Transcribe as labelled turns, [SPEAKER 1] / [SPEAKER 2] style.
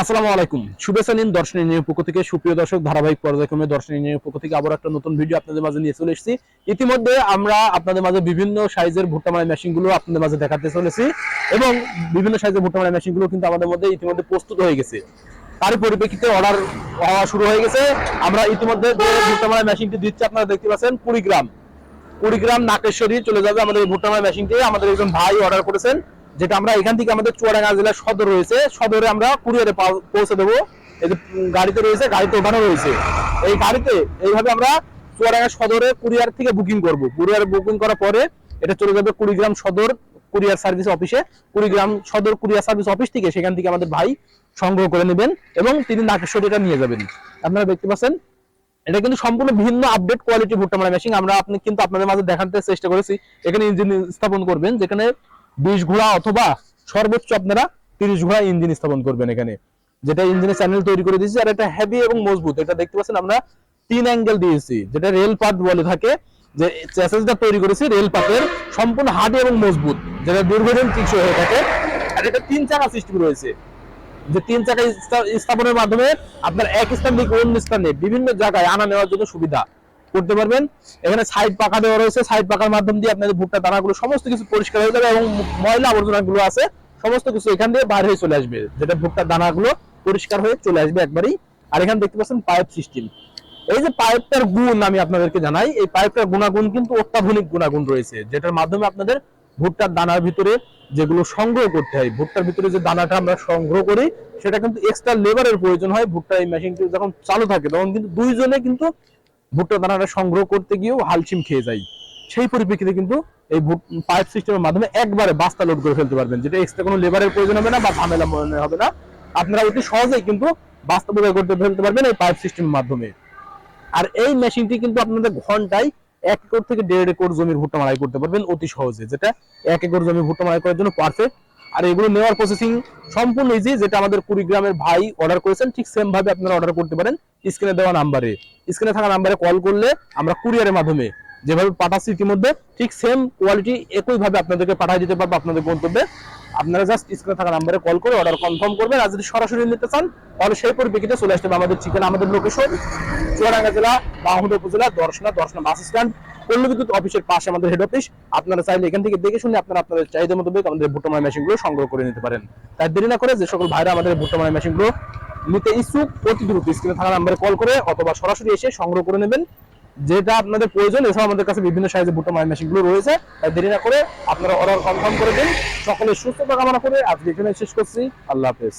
[SPEAKER 1] আসসালামু আলাইকুম। শুভেচ্ছা নিন দর্শনী নিয়োগ পক্ষ থেকে। সুপ্রিয় দর্শক, ধারাবাহিক পর্যায়ক্রমে দর্শনী নিয়োগ পক্ষ থেকে আবার একটা নতুন ভিডিও আপনাদের মাঝে নিয়ে চলে এসেছি। ইতিমধ্যে আমরা আপনাদের মাঝে বিভিন্ন সাইজের ভুট্টা মারা মেশিনগুলো আপনাদের মাঝে দেখাতে চলেছি এবং বিভিন্ন সাইজের ভুট্টা মারা মেশিনগুলো কিন্তু আমাদের মধ্যে ইতিমধ্যে প্রস্তুত হয়ে গেছে। তার পরিপ্রেক্ষিতে অর্ডার হওয়া শুরু হয়ে গেছে। আমরা ইতিমধ্যে যে ভুট্টা মেশিনটি দিচ্ছি, আপনারা দেখতে পাচ্ছেন কুড়িগ্রাম। কুড়িগ্রাম, নাকেশ্বরী চলে যাবে আমাদের ভুট্টা মারা মেশিনটি। আমাদের একজন ভাই অর্ডার করেছেন। যেটা আমরা এখান থেকে আমাদের চুয়াডাঙ্গা জেলার সদর রয়েছে, সদরে আমরা কুরিয়ারে পৌঁছে দেবো। এই যে গাড়িতে রয়েছে, গাড়িতে ওঠানো রয়েছে। এই গাড়িতে এইভাবে আমরা চুয়াডাঙ্গা সদরে কুরিয়ার থেকে বুকিং করব। কুরিয়ার বুকিং করার পরে এটা চলে যাবে কুড়িগ্রাম সদর কুরিয়ার সার্ভিস অফিসে কুড়িগ্রাম সদর কুরিয়ার সার্ভিস অফিস থেকে সেখান থেকে আমাদের ভাই সংগ্রহ করে নেবেন এবং তিনি নাকেশ্বরী এটা নিয়ে যাবেন। আপনারা দেখতে পাচ্ছেন, এটা কিন্তু সম্পূর্ণ ভিন্ন আপডেট কোয়ালিটি ভুট্টা মারা মেশিন আমরা আপনি কিন্তু আপনাদের মাঝে দেখাতে চেষ্টা করেছি, এখানে ইঞ্জিন স্থাপন করবেন, যেখানে বিশ ঘোড়া অথবা সর্বোচ্চ আপনারা তিরিশ ঘোড়া ইঞ্জিন স্থাপন করবেন এখানে। যেটা ইঞ্জিনের চ্যানেল তৈরি করে দিয়েছি আর এটা হেভি এবং মজবুত। এটা দেখতে পাচ্ছেন আমরা তিন অ্যাঙ্গেল দিয়েছি। যেটা রেল পাত বলে থাকে। যে চ্যাসেসটা তৈরি করেছি রেল পাতের সম্পূর্ণ হার্ডি এবং মজবুত। যেটা দীর্ঘদিন টিকসই হয়ে থাকে। আর এটা তিন চাকা সিস্টেম রয়েছে। যে তিন চাকা স্থাপনের মাধ্যমে আপনার এক স্থান থেকে অন্য স্থানে বিভিন্ন জায়গায় আনা নেওয়ার জন্য সুবিধা। করতে পারবেন। এখানে সাইড পাকা দেওয়া রয়েছে। সাইড পাকার মাধ্যম দিয়ে আপনাদের ভুট্টা, দানাগুলো সমস্ত কিছু পরিষ্কার হয়ে যাবে এবং ময়লা আবর্জনা গুলো আছে, সমস্ত কিছু এখান দিয়ে বাইরে হয়ে চলে আসবে। যেটা ভুট্টার দানাগুলো পরিষ্কার হয়ে চলে আসবে একবারেই। আর এখানে দেখতে পাচ্ছেন পাইপ সিস্টেম এই যে পাইপটার গুণ আমি আপনাদেরকে জানাই, এই পাইপটার গুণাগুণ কিন্তু অত্যাধুনিক গুণাগুণ রয়েছে, যেটার মাধ্যমে আপনাদের ভুট্টার দানার ভিতরে যেগুলো সংগ্রহ করতে হয়, ভুট্টার ভিতরে যে দানাটা আমরা সংগ্রহ করি, সেটা কিন্তু এক্সট্রা লেবারের প্রয়োজন হয়। ভুট্টা এই মেশিনটি যখন চালু থাকে, তখন কিন্তু দুইজনে কিন্তু ভুট্টা দানাটা সংগ্রহ করতে গিয়েও হালচিম খেয়ে যায়। সেই পরিপ্রেক্ষিতে কিন্তু এই পাইপ সিস্টেমের মাধ্যমে একবারে বাস্তা লোড করে ফেলতে পারবেন, যেটা এক্সট্রা কোনো লেবারের প্রয়োজন হবে না বা ঝামেলা মনে হবে না। আপনারা অতি সহজেই কিন্তু বাস্তা বোঝাই করতে ফেলতে পারবেন এই পাইপ সিস্টেমের মাধ্যমে। আর এই মেশিনটি কিন্তু আপনাদের ঘন্টায় এক একর থেকে দেড় একর জমির ভুট্টা মারাই করতে পারবেন অতি সহজে, যেটা এক একর জমি ভুট্টা মারাই করার জন্য পারফেক্ট আর এগুলো নেওয়ার প্রসেসিং সম্পূর্ণ ইজি যেটা আমাদের কুড়িগ্রামের ভাই অর্ডার করেছেন, ঠিক সেম ভাবে আপনারা অর্ডার করতে পারেন স্ক্রিনে দেওয়া নাম্বারে স্ক্রিনে থাকা নাম্বারে কল করলে আমরা কুরিয়ারের মাধ্যমে যেভাবে পাঠাচ্ছি ইতিমধ্যে, ঠিক সেম কোয়ালিটি একই ভাবে আপনাদেরকে পাঠিয়ে দিতে পারব আপনাদের গন্তব্যে। আপনারা জাস্ট স্ক্রিনে থাকা নাম্বারে কল করে অর্ডার কনফার্ম করবেন, আর যদি সরাসরি নিতে চান, তাহলে সেই পরিপ্রেক্ষিতে চলে আসতে হবে আমাদের ঠিকানা, আমাদের লোকেশন চুয়াডাঙ্গা জেলা বাহুদা উপজেলা দর্শনা দর্শনা বাস স্ট্যান্ড পল্লী বিদ্যুৎ অফিসের পাশে আমাদের হেড অফিস আপনারা চাইলে এখান থেকে দেখে শুনে আপনারা আপনাদের চাহিদা মতো আমাদের ভুট্টামার মেশিনগুলো সংগ্রহ করে নিতে পারেন। তাই দেরি না করে যে সকল ভাইরা আমাদের ভুট্টামার মেশিনগুলো নিতে ইচ্ছুক, অতি দ্রুত স্ক্রিনে থাকা নাম্বারে কল করে অথবা সরাসরি এসে সংগ্রহ করে নেবেন। যেটা আপনাদের প্রয়োজন, এছাড়াও আমাদের কাছে বিভিন্ন সাইজের ভুট্টা মায়ের মেশিনগুলো রয়েছে। তাই দেরি না করে আপনারা অর্ডার কনফার্ম করে দিন। সকলের সুস্থতা কামনা করে আজকে এখানে শেষ করছি। আল্লাহ হাফেজ।